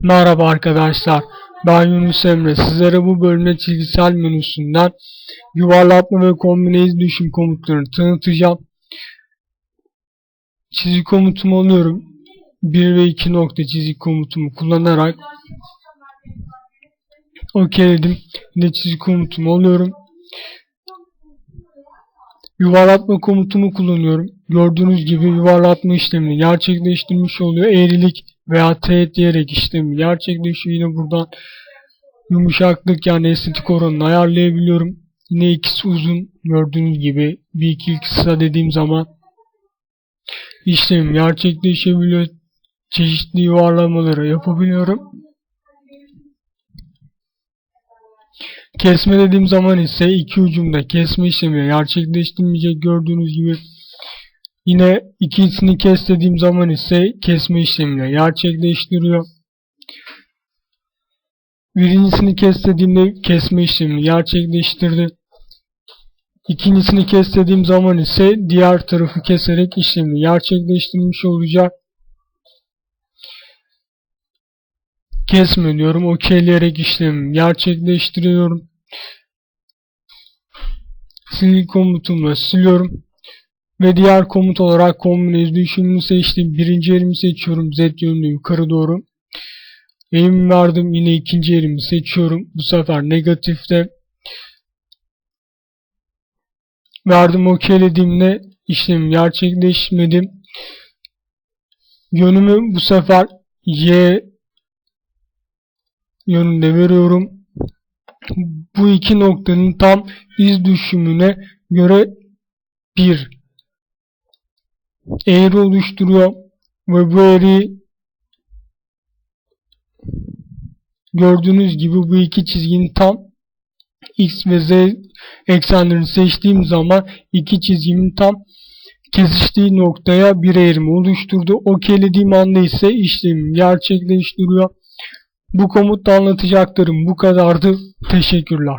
Merhaba arkadaşlar. Ben Yunus Emre. Sizlere bu bölümde çizgisel menüsünden yuvarlatma ve kombine iz düşüm komutlarını tanıtacağım. Çizik komutumu alıyorum. 1 ve 2 nokta çizik komutumu kullanarak okeyledim. Yine çizik komutumu alıyorum. Yuvarlatma komutumu kullanıyorum. Gördüğünüz gibi yuvarlatma işlemini gerçekleştirmiş oluyor. Eğrilik veya teğet diyerek işlemi gerçekleşiyor. Yine buradan yumuşaklık yani estetik oranını ayarlayabiliyorum. Yine ikisi uzun gördüğünüz gibi bir iki kısa dediğim zaman işlem gerçekleşebiliyor. Çeşitli yuvarlamaları yapabiliyorum. Kesme dediğim zaman ise iki ucumda kesme işlemi gerçekleştirmeyecek gördüğünüz gibi. Yine ikisini kes dediğim zaman ise kesme işlemini gerçekleştiriyor. Birincisini kes dediğimde kesme işlemini gerçekleştirdi. İkincisini kes dediğim zaman ise diğer tarafı keserek işlemi gerçekleştirmiş olacak. Kesme diyorum. Okeyleyerek işlemi gerçekleştiriyorum. Sil komutumla siliyorum. Ve diğer komut olarak kombine izleyişimini seçtim. Birinci elimi seçiyorum. Z yönünde yukarı doğru. Eğim verdim. Yine ikinci elimi seçiyorum. Bu sefer negatifte. Verdim okeylediğimde işlem gerçekleşmedi. Yönümü bu sefer Y yönünde veriyorum. Bu iki noktanın tam iz düşümüne göre bir eğri oluşturuyor ve bu eğriyi gördüğünüz gibi bu iki çizginin tam x ve z eksenlerini seçtiğim zaman iki çizgimin tam kesiştiği noktaya bir eğrimi oluşturdu. Okeylediğim anda ise işlemi gerçekleştiriyor. Bu komutta anlatacaklarım bu kadardı. Teşekkürler.